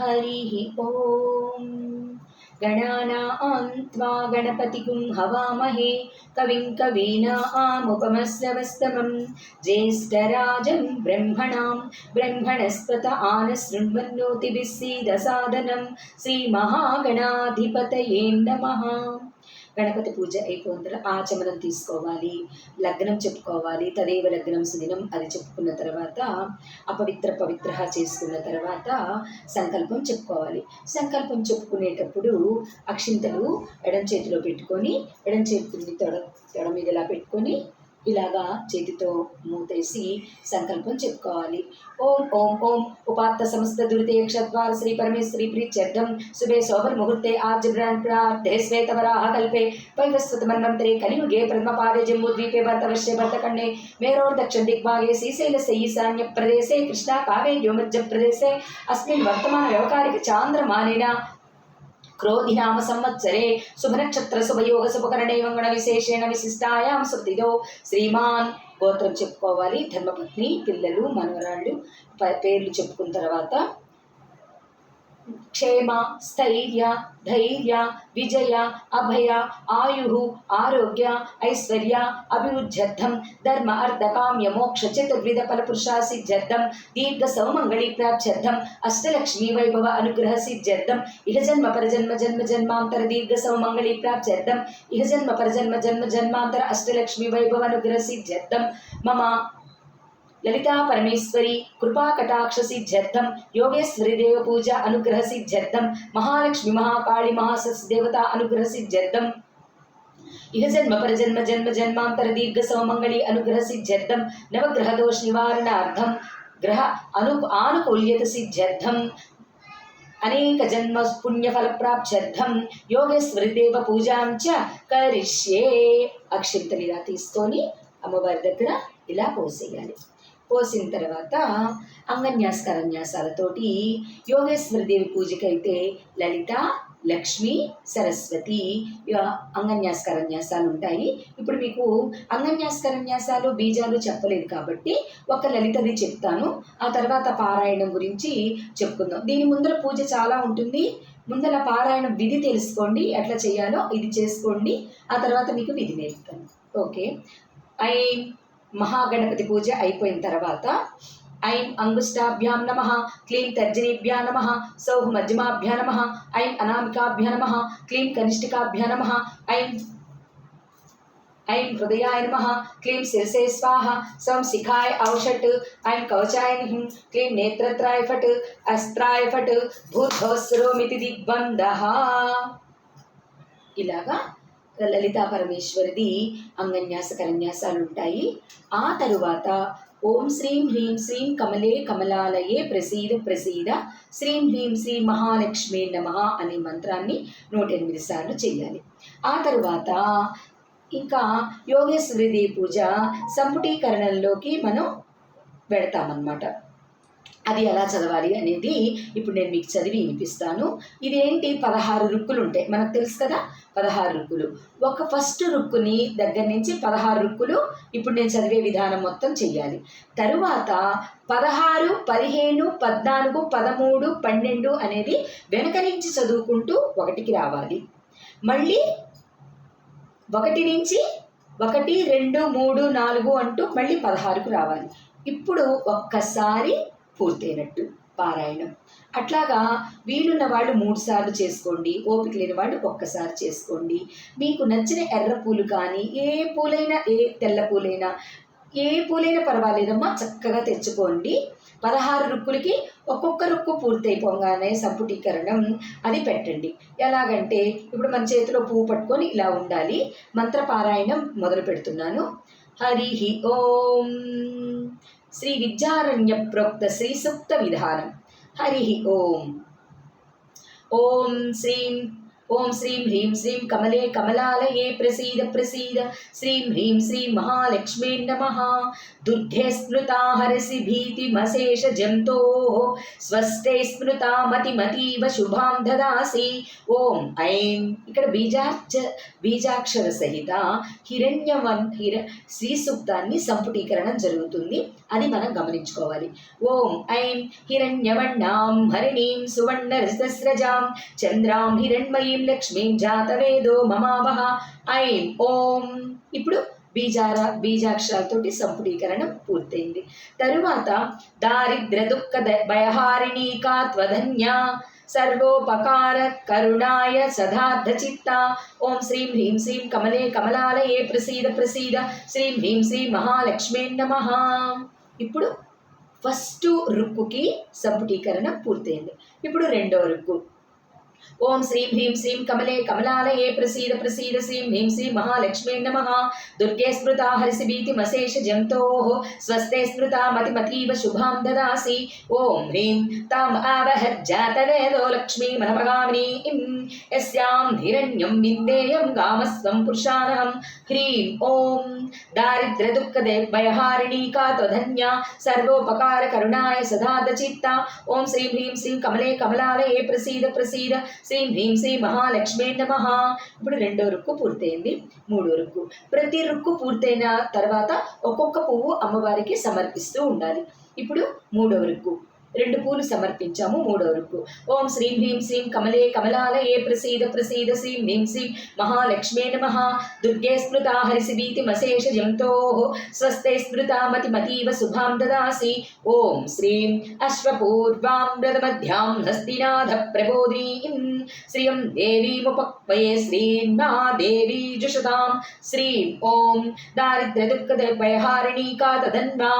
हरिः ॐ गणानां त्वा गणपतिगुं हवामहे। कविं कवीनामुपमस्रवस्तमं ज्येष्ठराजं ब्रह्मणां ब्रह्मणस्पत आनशृण्वन्नोतिभिः सीदसादनं श्रीमहागणाधिपतये नमः గణపతి పూజ అయిపోయిన తర్వాత ఆచమనం తీసుకోవాలి లగ్నం చెప్పుకోవాలి తదేవ లగ్నం సుదినం అది చెప్పుకున్న తర్వాత అపవిత్ర పవిత్ర చేసుకున్న తర్వాత సంకల్పం చెప్పుకోవాలి. సంకల్పం చెప్పుకునేటప్పుడు అక్షింతలు ఎడం చేతిలో పెట్టుకొని ఎడం చేతిని తొడ తొడ మీద ఇలా పెట్టుకొని ఇలాగా చేతితో మూతేసి సంకల్పం చెప్పుకోవాలి. ఓం ఓం ఓం. ఉపాత్త సమస్త దురితే క్షద్వార శ్రీ పరమేశ్వరి ప్రీత్యర్థం. శుభే శోభన్ ముహూర్తే ఆర్జబ్రాన్ ప్రార్థే శ్వేతవరాహ కల్పే. వైవస్వత మన్వంతరే కలియుగే ప్రథమపాదే జంబూద్వీపే భర్తవర్షే భర్తఖండే మేరోర్ దక్షిణ దిగ్భాగే శ్రీశైలస్య ఈశాన్య ప్రదేశే. కృష్ణా కావేర్యో మధ్య ప్రదేశే. అస్మిన్ వర్తమాన వ్యవకారిక చాంద్రమానేన. క్రోధినామ సంవత్సరే శుభనక్షత్ర శుభయోగ శుభకరణే మంగళ విశేషేణ విశిష్టాయాం శుద్ధిదో శ్రీమాన్ గోత్రం చెప్పుకోవాలి ధర్మపత్ని పిల్లలు మనవరాళ్ళు ప- పేర్లు చెప్పుకున్న తర్వాత क्षेम स्थैर्य धैर्य विजय अभय आयु आरोग्य ऐश्वर्य अभिवृद्ध्यर्थम धर्म अर्धकाम्य मोक्ष चतुर्विध फल पुरुषा दीर्घ सौमंगली प्राप्त्यर्थम अष्टलक्ष्मी वैभव अनुग्रह सिद्ध्यर्थम इह जन्म पर जन्म जन्म जन्मांतर दीर्घ सौमंगली प्राप्त्यर्थम इह जन्म पर जन्म जन्मांतर अष्टलक्ष्मी वैभव अनुग्रह सिद्ध्यर्थम मम లలితా పరమేశ్వరి కృపా కటాక్ష సిద్ధ్యర్థం యోగేశ్వరి దేవ పూజ అనుగ్రహ సిద్ధ్యర్థం మహాలక్ష్మి మహాకాళి మహాసస్ దేవత అనుగ్రహ సిద్ధ్యర్థం ఇహ జన్మ పరజన్మ జన్మ జన్మాంతర దీర్ఘ సౌమంగళి అనుగ్రహ సిద్ధ్యర్థం నవగ్రహ దోష నివారణార్థం గ్రహ అను ఆనుకూల్యత సిద్ధ్యర్థం అనేక జన్మ పుణ్యఫల ప్రాప్త్యర్థం యోగేశ్వరి దేవ పూజాం చ కరిష్యే అక్షింతలు ఇలా తీసుకొని అమ్మవారి దగ్గర ఇలా పోసేయాలి పోసిన తర్వాత అంగన్యాస కరన్యాసాలతోటి యోగేశ్వర దేవి పూజకైతే లలిత లక్ష్మి సరస్వతి ఇక అంగన్యాస కరన్యాసాలు ఉంటాయి ఇప్పుడు మీకు అంగన్యాస కరన్యాసాలు బీజాలు చెప్పలేదు కాబట్టి ఒక లలితది చెప్తాను. ఆ తర్వాత పారాయణం గురించి చెప్పుకుందాం. దీని ముందర పూజ చాలా ఉంటుంది. ముందర పారాయణం విధి తెలుసుకోండి. ఎట్లా చేయాలో ఇది చేసుకోండి. ఆ తర్వాత మీకు విధి నేర్పుతాను. ఓకే. ఐ మహాగణపతి పూజ అయిపోయిన తర్వాత ఐం అంగుష్టాభ్యాం నమ క్లీం తర్జనీభ్యా నమ సౌహ మధ్యమాభ్యా నమ ఐం అనామికాభ్యా నమ క్లీం కనిష్ఠికాభ్యా నమ ఐం ఐం హృదయాయ నమ క్లీం శిరసే స్వాహ సం శిఖాయ ఔషట్ ఐం కవచాయ నిహిం క్లీం నేత్రత్రాయ ఫట్ అస్త్రాయ ఫట్ భూర్భవస్వరోమితి దిగ్బంధ. ఇలాగా లలితా పరమేశ్వరిది అంగన్యాస కరన్యాసాలు ఉంటాయి. ఆ తరువాత ఓం శ్రీం హ్రీం శ్రీం కమలే కమలాలయే ప్రసీద ప్రసీద శ్రీం హ్రీం శ్రీ మహాలక్ష్మి నమ అనే మంత్రాన్ని నూట ఎనిమిది సార్లు చేయాలి ఆ తరువాత ఇంకా యోగేశ్వరిది పూజ సంపుటీకరణంలోకి మనం పెడతామన్నమాట అది ఎలా చదవాలి అనేది ఇప్పుడు నేను మీకు చదివి వినిపిస్తాను. ఇదేంటి? పదహారు రుక్కులు ఉంటాయి. మనకు తెలుసు కదా? పదహారు రుక్కులు. ఒక ఫస్ట్ రుక్కుని దగ్గర నుంచి పదహారు రుక్కులు ఇప్పుడు నేను చదివే విధానం మొత్తం చెయ్యాలి. తరువాత పదహారు పదిహేను పద్నాలుగు పదమూడు పన్నెండు అనేది వెనక నుంచి చదువుకుంటూ ఒకటికి రావాలి. మళ్ళీ ఒకటి నుంచి ఒకటి రెండు మూడు నాలుగు అంటూ మళ్ళీ పదహారుకు రావాలి. ఇప్పుడు ఒక్కసారి పూర్తయినట్టు పారాయణం. అట్లాగా వీలున్న వాళ్ళు మూడు సార్లు చేసుకోండి ఓపిక లేని వాళ్ళు ఒక్కసారి చేసుకోండి. మీకు నచ్చిన ఎర్ర పూలు కానీ ఏ పూలైనా ఏ తెల్ల పూలైనా ఏ పూలైనా పర్వాలేదమ్మా చక్కగా తెచ్చుకోండి. పదహారు రుక్కులకి ఒక్కొక్క రుక్కు పూర్తయిపోగానే సంపుటీకరణం అది పెట్టండి. ఎలాగంటే ఇప్పుడు మన చేతిలో పువ్వు పట్టుకొని ఇలా ఉండాలి. మంత్రపారాయణం మొదలు పెడుతున్నాను. హరి ఓం. శ్రీ విద్యారణ్య ప్రోక్త శ్రీ సూక్త విధానం హరి ఓం ఓం శ్రీం ఓం శ్రీం హ్రీం శ్రీం కమలే కమలాలయే ప్రసీద ప్రసీద. శ్రీం హ్రీం శ్రీం మహాలక్ష్మీ నమ. దుర్గే స్మృతా హరసి భీతిమశేష జంతో. స్వస్తే స్మృతా మతిమతీవ శుభాం దదాసి. ఓం ఐం. ఇక్కడ బీజాక్ష బీజాక్షర సహిత హిరణ్యవన్ హిర శ్రీ సూక్తాన్ని సంపుటీకరణం జరుగుతుంది. అది మనం గమనించుకోవాలి. ఓం ఐం. హిరణ్యవణ్ణాం హరిణీం సువర్ణ రసస్రజాం చంద్రాం హిరణ్మయీ లక్ష్మీం జాతవేదో మమావహ. ఐం ఓం. ఇప్పుడు బీజార బీజాక్షరాలతోటి సంపుటీకరణం పూర్తయింది. తరువాత దారిద్ర దుఃఖ ద- కాత్వధన్య సర్వోపకార కరుణాయ సదార్థ చిత్త. ఓం శ్రీం హ్రీం శ్రీం కమలే కమలాలయే ప్రసీద ప్రసీద. శ్రీం హ్రీం శ్రీ మహాలక్ష్మీ నమ. ఇప్పుడు ఫస్ట్ రుక్కుకి సంపుటీకరణ పూర్తయింది. ఇప్పుడు రెండో రుక్కు. ఓం శ్రీం హ్రీం శ్రీం కమలే కమలాలయే ప్రసీద ప్రసీద శ్రీం హ్రీం శ్రీం మహాలక్ష్మీ నమ దుర్గే స్మృతా హరిసి భీతిమశేష జంతో స్వస్తే స్మృతా మతిమతీవ శుభాం దదాసి ఓం హ్రీం తాం ఆవహజ్జాతవేదో లక్ష్మీ మనమగామినీం యస్యాం హిరణ్యం విందేయం గామస్వం పురుషానహం హ్రీం ఓం దారిద్ర దుఃఖ భయహారిణీకా త్వధన్య సర్వోపకార కరుణాయ సదాద చిత్త ఓం శ్రీం హ్రీం శ్రీం కమలే కమలాలయే ప్రసీద ప్రసీద శ్రీం హ్రీం శ్రీ మహాలక్ష్మీ నమ. ఇప్పుడు రెండో రుక్కు పూర్తయింది మూడో రుక్కు. ప్రతి రుక్కు పూర్తయిన తర్వాత ఒక్కొక్క పువ్వు అమ్మవారికి సమర్పిస్తూ ఉండాలి. ఇప్పుడు మూడో రుక్కు. రెండు పూలు సమర్పించాము మూడో రుక్కు ఓం శ్రీం హ్రీం శ్రీం కమలే కమలాలయే ప్రసీద ప్రసీద శ్రీం హ్రీం శ్రీం మహాలక్ష్మే నమ. దుర్గే స్మృతా హరిసిభీతిమశేష జంతో స్వస్తే స్మృతా మతిమతీవ శుభాం దదాసి. ఓం శ్రీం అశ్వపూర్వాం రథమధ్యాం హస్తినాథ ప్రబోధీం శ్రియం దేవీముపక్వయే శ్రీం మా దేవీ జుషతాం శ్రీం ఓం దారిద్ర్య దుఃఖ భయహారిణీకా తదన్వా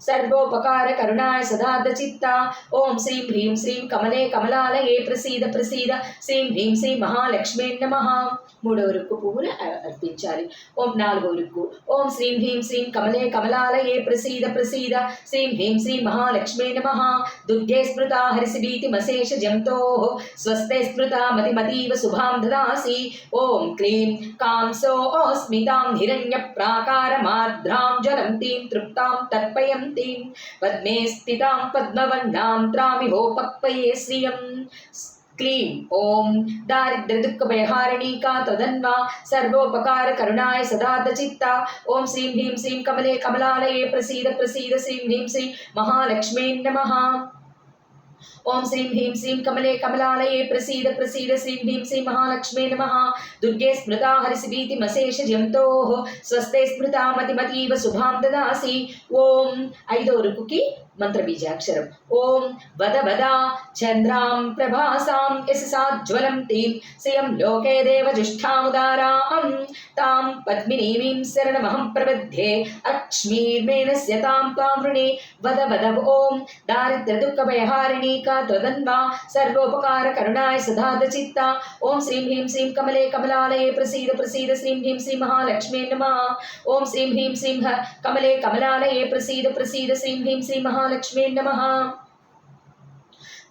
सर्वोपकार करुणाय सदादचित्ता ॐ श्रीं ह्रीं श्रीं कमले कमलालये प्रसीद प्रसीद श्रीं ह्रीं श्रीं महालक्ष्मी नमः మూడవ రుక్కు పువ్వును అర్పించాలి. ఓం నాలుగవ రుక్కు ఓం శ్రీం హ్రీం శ్రీం కమలే కమలాలయే ప్రసీద ప్రసీద. శ్రీం హ్రీం శ్రీం మహాలక్ష్మీ నమ. దుర్గే స్మృతా హరిసిభీతి మశేష జంతో. స్వస్తే స్మృతా మతిమతీవ శుభాం దదాసి. ఓం క్లీం కాంసోస్మితాం హిరణ్య ప్రాకారమార్ద్రాం జ్వలంతీం తృప్తాం తర్పయంతీం. పద్మే స్థితాం పద్మవర్ణాం త్రామిహోపక్వయే శ్రియం. क्लीं ॐ दारिद्र्यदुःखभयहारिणीका तदन्वा सर्वोपकारकरुणाय सदा तचित्ता ॐ श्रीं ह्रीं श्रीं कमले कमलालये प्रसीद प्रसीद श्रीं ह्रीं श्रीं महालक्ष्मीं नमः ఓం శ్రీం హ్రీం శ్రీం కమలే కమలాలయే ప్రసీద ప్రసీద శ్రీం హ్రీం శ్రీం మహాలక్ష్మే నమ. దుర్గే స్మృతా హరిసిభీతి మశేష జంతో. స్వస్తే స్మృతా మతిమతీవ శుభాం దదాసి. ఓం ఐదో రుకుకి మంత్ర బీజాక్షరం ఓం వద వద చంద్రాం ప్రభాసాం యశసాజ్వలంతీం శ్రియం లోకే దేవ జుష్ఠాముదారాం తాం పద్మినీమీం శరణమహం ప్రబध्ये అక్ష్మీర్మేనస్య తాం తాం వృణి. వద వద ఓం దారిద్ర దుఃఖ सदा त्वदन्वा सर्वोपकारकरुणाय सदा दचित्ता ॐ श्रीं ह्रीं श्रीं कमले कमलालये प्रसीद प्रसीद श्रीं ह्रीं श्रीं महालक्ष्मी नमः ॐ श्रीं ह्रीं श्रीं कमले कमलालये प्रसीद प्रसीद श्रीं ह्रीं श्रीं महालक्ष्मी नमः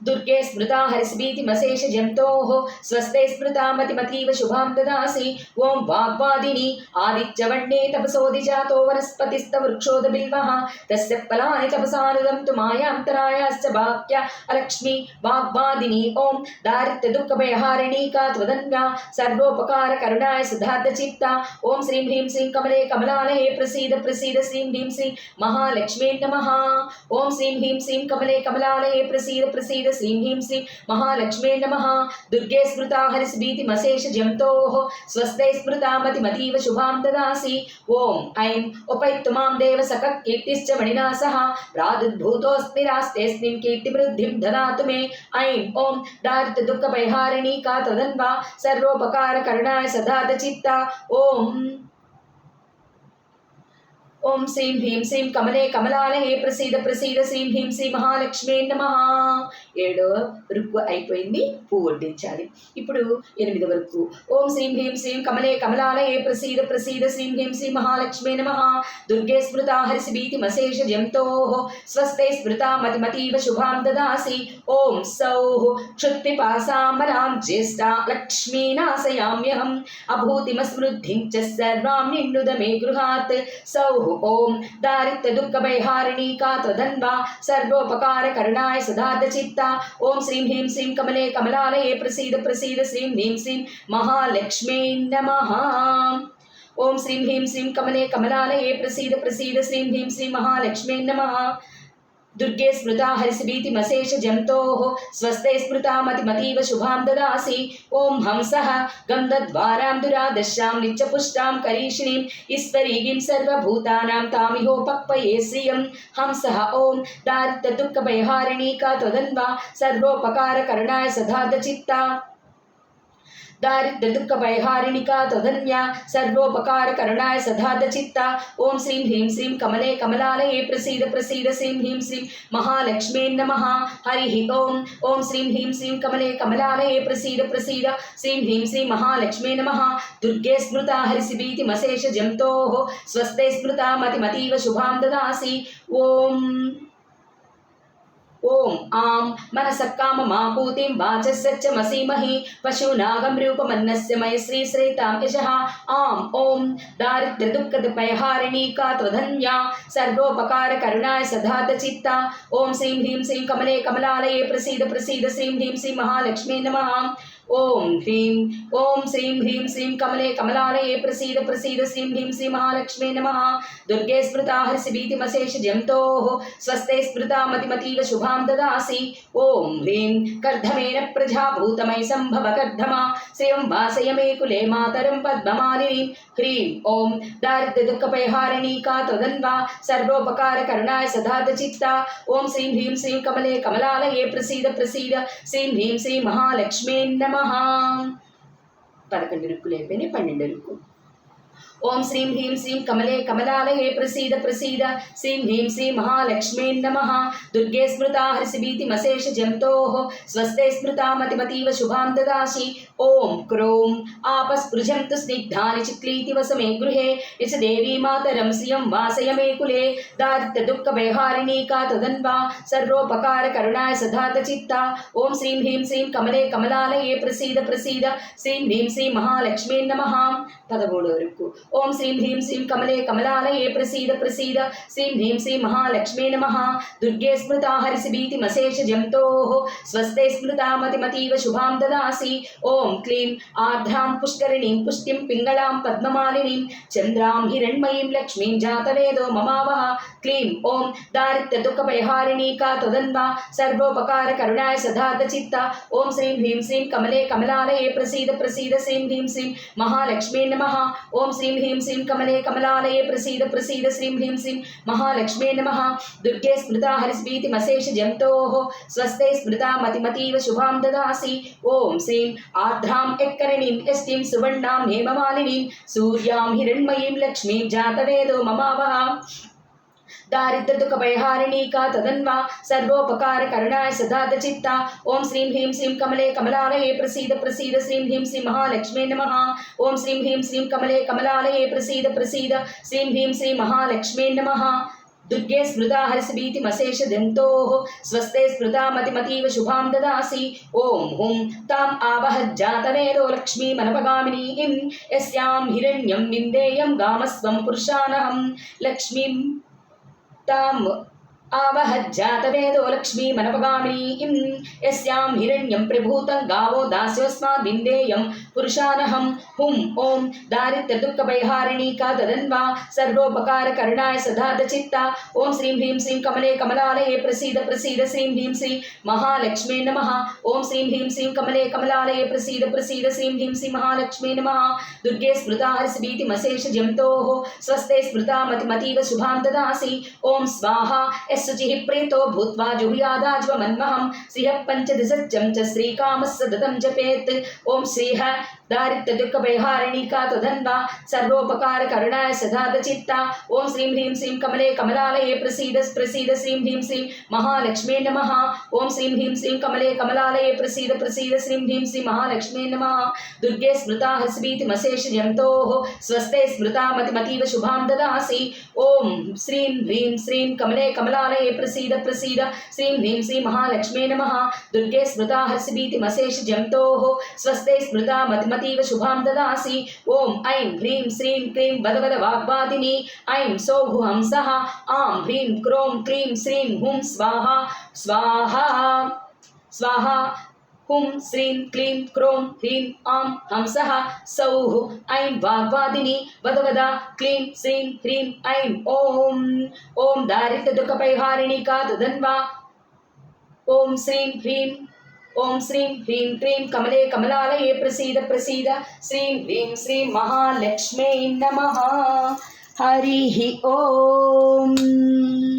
दुर्गे स्मृता हरिस्वीति मशेष जन्तोः, स्वस्ते स्मृता मतिमतीव शुभां ददासि। ॐ वाग्वादिनी आदित्यवण्ये तपसोदि जातो वनस्पतिस्तवृक्षोदबिल्वः तस्य फलानि तपसानुदं तु मायान्तरायाश्च भाग्या। अलक्ष्मी, वाग्वादिनी ॐ दारिद्र्यदुःखभयहारिणी का त्वदन्या। सर्वोपकारकरुणाय सिद्धार्थचित्ता ॐ श्रीं ह्रीं श्रीं कमले कमलालये प्रसीद प्रसीद श्रीं ह्रीं श्रीं महालक्ष्मी नमः। ॐ श्रीं ह्रीं श्रीं कमले कमलालये प्रसीद प्रसीद శ్రీం కమలే కమలాలయే ప్రసీద ప్రసీద హ్రీం శ్రీం మహాలక్ష్మీ నమః. దుర్గే స్మృతా హరిస్భీతి మశేష జంతోః. స్వస్తే స్మృతా మతిమతీవ శుభాం దదాసి ఓం ఐం ఉపైత్తు మాం దేవ సక కీర్తిశ్చ మణినా సహ ప్రాదుర్భూతోऽస్మి రాస్తేऽస్మిన్ కీర్తివృద్ధిం దదాతు మే. ఐం ఓం దారిత దుఃఖ భయహారిణీకా తదన్వా. సర్వోపకార కరుణాయ సదాద చిత్త ఓం శ్రీం హ్రీం శ్రీం కమలే కమలాలయే ప్రసీద ప్రసీద శ్రీం హ్రీం శ్రీ మహాలక్ష్మి నమ. ఏడో రుక్కు అయిపోయింది పువ్వు వడ్డించాలి. ఇప్పుడు ఎనిమిది వరకు. ఓం శ్రీం హ్రీం శ్రీం కమలే కమలాలయే ప్రసీద ప్రసీద శ్రీం హ్రీం శ్రీ మహాలక్ష్మి నమ. దుర్గే స్మృత హరిసి భీతి మశేష జంతో. స్వస్తే స్మృతా మతిమతీవ శుభాం దదాసి. ఓం సౌః. క్షుత్పిపాసామలాం జ్యేష్ఠా లక్ష్మీనాశయామ్యహం. అభూతిమస్మృద్ధిం చ సర్వాం నిన్నుదమే గృహాత్. సౌః ఓం దారిత్ర దుఃఖ భయహారిణీ కాత్వధన్వా సర్వోపకార కరుణాయ సదార్థ చిత్త ఓం శ్రీం హ్రీం శ్రీం కమలే కమలాలయే ప్రసీద ప్రసీద శ్రీం హ్రీం శ్రీం మహాలక్ష్మీ నమ. ఓం శ్రీం హ్రీం శ్రీం కమలే కమలాలయే ప్రసీద ప్రసీద శ్రీం హ్రీం శ్రీం మహాలక్ష్మీ నమః. दुर्गे स्मृता हरिसभीतिमशेष जंतो स्वस्ते स्मृता मतिमतीव शुभा ददासि। ओं हंस, गन्धद्वारां दुरा दशा करीषिणीम् ईश्वरीगीं सर्वभूतानां तामिहोपक्वये श्रियं। हंसः ॐ दारिद्रदुःखपरिहारिणी का त्वदन्वा, सर्वोपकारकरणाय सदा दचित्ता। दारिद्र दुख वैहारिणिका तदन्या सर्वोपकार करणाय सदा दचित्ता ओम श्रीं ह्रीं श्रीं कमले कमलालये प्रसीद प्रसीद। श्रीं ह्रीं श्रीं महालक्ष्मी नमः। हरिः ओम। ओम श्रीं ह्रीं श्रीं कमले कमलालये प्रसीद प्रसीद। श्रीं ह्रीं श्रीं महालक्ष्मी नमः। दुर्गे स्मृता हरिसिभीतिमशेष जन्तोः स्वस्ते स्मृता मतिमतीव शुभां ददासि। ओम ఓం ఓం ఆం మనసక్కామమాపూతిం వాచస్సచ్చమసీమహి పశూనాగం రూపమన్నస్య మయశ్రీ శ్రేతాం యశః ఆం ఓం దారిద్ర్యదుఃఖదపయహారిణీ కా త్వధన్యా సర్వోపకార కరుణాయ సదాత చిత్త ఓం శ్రీం హ్రీం శ్రీం కమలే కమలాలయే ప్రసీద ప్రసీద శ్రీం హ్రీం శ్రీం మహాలక్ష్మీ నమః. ఓం హ్రీం ఓం శ్రీం హ్రీం శ్రీం కమలే కమలాలయే ప్రసీద ప్రసీద శ్రీం హ్రీం శ్రీ మహాలక్ష్మీ నమః దుర్గే స్మృతా హరిసిభీతిమశేష జంతోః స్వస్తే స్మృతా మతిమతీవ శుభాం దదాసి ఓం హ్రీం కర్ధమేన ప్రజాభూతమై సంభవ కర్ధమా శ్రియం వాసయ మే కులే మాతరం పద్మమాలినీం హ్రీం ఓం దారిద్ర్య దుఃఖపయహారిణీ కా త్వదన్వా సర్వోపకార కరుణాయ సదార్థ చిత్త ఓం శ్రీం హ్రీం శ్రీం కమలే కమలాలయే ప్రసీద ప్రసీద శ్రీం హ్రీం శ్రీ మహాలక్ష్మీ నమ పదకొండు రుక్కులు అయిపోయినాయి పన్నెండు రుక్కు. ओम श्रीं ह्रीं श्रीं कमले कमलालये प्रसीद प्रसीद श्रीं ह्रीं श्री महालक्ष्मी नमः दुर्गे स्मृता हर्षभीतिमशेषजन्तोः स्वस्ते स्मृता मतिमतीव शुभां ददासि ॐ क्रों आपस्पृजन्तु स्निग्धानि चिक्लीति वसमे गृहे यच देवी मातरं श्रियं वासय मे कुले दारिद्रदुःखभैहारिणी का तदन्वा सर्वोपकारकरुणाय सधातचित्ता ॐ श्रीं ह्रीं श्रीं कमले कमलालये प्रसीद प्रसीद श्रीं ह्रीं श्री महालक्ष्मी नमः पदमूडु ఓం శ్రీం హ్రీం శ్రీం కమలే కమలాలయే ప్రసీద ప్రసీద. శ్రీం హ్రీం శ్రీ మహాలక్ష్మీ నమ. దుర్గే స్మృతా హరిసిభీతి మశేష జంతోః. స్వస్తే స్మృతా మతిమతీవ శుభాం దదాసి. ఓం క్లీం ఆర్ద్రాం పుష్కరిణీం పుష్టిం పింగళాం పద్మమాలినీం. చంద్రాం హిరణ్మయీం లక్ష్మీం జాతవేదో మమావహ క్లీం ఓం దారిద్ర్య దుఃఖ కా తదన్వా. సర్వోపకార కరుణాయ సదార్థ ఓం శ్రీం హ్రీం శ్రీం కమలే కమలాలయే ప్రసీద ప్రసీద. శ్రీం హ్రీం శ్రీం మహాలక్ష్మీ నమ. ఓం శ్రీం श्रीं ह्रीं श्रीं कमले कमलालये प्रसीद प्रसीद श्रीं ह्रीं श्रीं महालक्ष्मे नमः। दुर्गे स्मृता हरिस्मीतिमशेषजन्तोः स्वस्ते स्मृता मतिमतीव शुभां ददासि। ॐ श्रीं आर्द्रां यक्करणीं यष्टिं सुवर्णां हेममालिनीं, सूर्यां हिरण्मयीं लक्ष्मीं जातवेदो ममावहा దారిద్ర దుఃఖ భయహారిణీ తదన్వా సర్వోపకార కరుణాయ సదాత చిత్త ఓం శ్రీం హ్రీం శ్రీం కమలే కమలాలయే ప్రసీద ప్రసీద. శ్రీం హ్రీం శ్రీ మహాలక్ష్మీ నమ. ఓం శ్రీం హ్రీం శ్రీం కమలే కమలాలయే ప్రసీద ప్రసీద. శ్రీం హ్రీం శ్రీ మహాలక్ష్మీ నమ. దుర్గే స్మృతా హరిసిభీతి మశేష దంతోః. స్వస్తే స్మృతా మతిమతీవ శుభాం దదాసి. ఓం హుం తాం ఆవహజ్జాతవేదో లక్ష్మీమనపగామినీం యస్యాం హిరణ్యం విందేయం గామస్వం పురుషానహం. లక్ష్మీం ताम आवहज्जातवेदो लक्ष्मीमनपगामिनीं यस्यां हिरण्यं प्रभूतं गावो दास्योऽस्माद् विन्देयं पुरुषानहं हुं ॐ दारिद्र्यदुःखभयहारिणी का तदन्वा सर्वोपकारकरुणाय सदादचित्ता ॐ श्रीं ह्रीं श्रीं कमले कमलालये प्रसीद प्रसीद। श्रीं ह्रीं श्री महालक्ष्मी नमः। ॐ श्रीं ह्रीं श्रीं कमले कमलालये प्रसीद प्रसीद। श्रीं ह्रीं श्री महालक्ष्मी नमः। दुर्गे स्मृता हर्षभीतिमशेष स्वस्ते स्मृता मतिमतीव शुभां ददासि। ॐ स्वाहा। यस्सुचिः प्रीतो भूत्वा जुहुयादाज्वमन्महं श्रियः पञ्चदशज्जं च दारिद्र्य दुःख भयहारिणीका त्वधन्वा सर्वोपकार करुणाय सदाद चित्ता ॐ श्रीं ह्रीं श्रीं कमले कमलालये प्रसीद प्रसीद श्रीं ह्रीं श्रीं महालक्ष्मी नमः। ॐ श्रीं ह्रीं श्रीं कमले कमलालये प्रसीद प्रसीद श्रीं ह्रीं श्रीं महालक्ष्मी नमः। दुर्गे स्मृता हस्मीतिमशेषजन्तोः स्वस्ते स्मृता मतिमतीव शुभां ददासि। ॐ श्रीं ह्रीं श्रीं कमले कमलालये प्रसीद प्रसीद श्रीं ह्रीं श्रीं महालक्ष्मी नमः। दुर्गे स्मृता हर्षभीतिमशेषजन्तोः स्वस्ते स्मृता मतिमतीव शुभां ददासि। ॐ ऐं ह्रीं श्रीं क्लीं वद वद वाग्वादिनी ऐं सौः हंसः आं ह्रीं क्रों क्लीं श्रीं हुं स्वाहा। स्वाहा। स्वाहा। हुं श्रीं क्लीं क्रों ह्रीं आं हंसः सौः ऐं वाग्वादिनी। वद वद क्लीं श्रीं ह्रीं ऐं ॐ। ॐ दारिद्र्यदुःखपरिहारिणीका तदन्वा ॐ श्रीं ह्रीं ஓம் ஸ்ரீம் ஹ்ரீம் க்ரீம் கமலே கமலாலயே பிரசீத பிரசீத. ஸ்ரீம் ஹ்ரீம் ஸ்ரீம் மகாலட்சுமே நமஹா. ஹரிஹி ஓம்.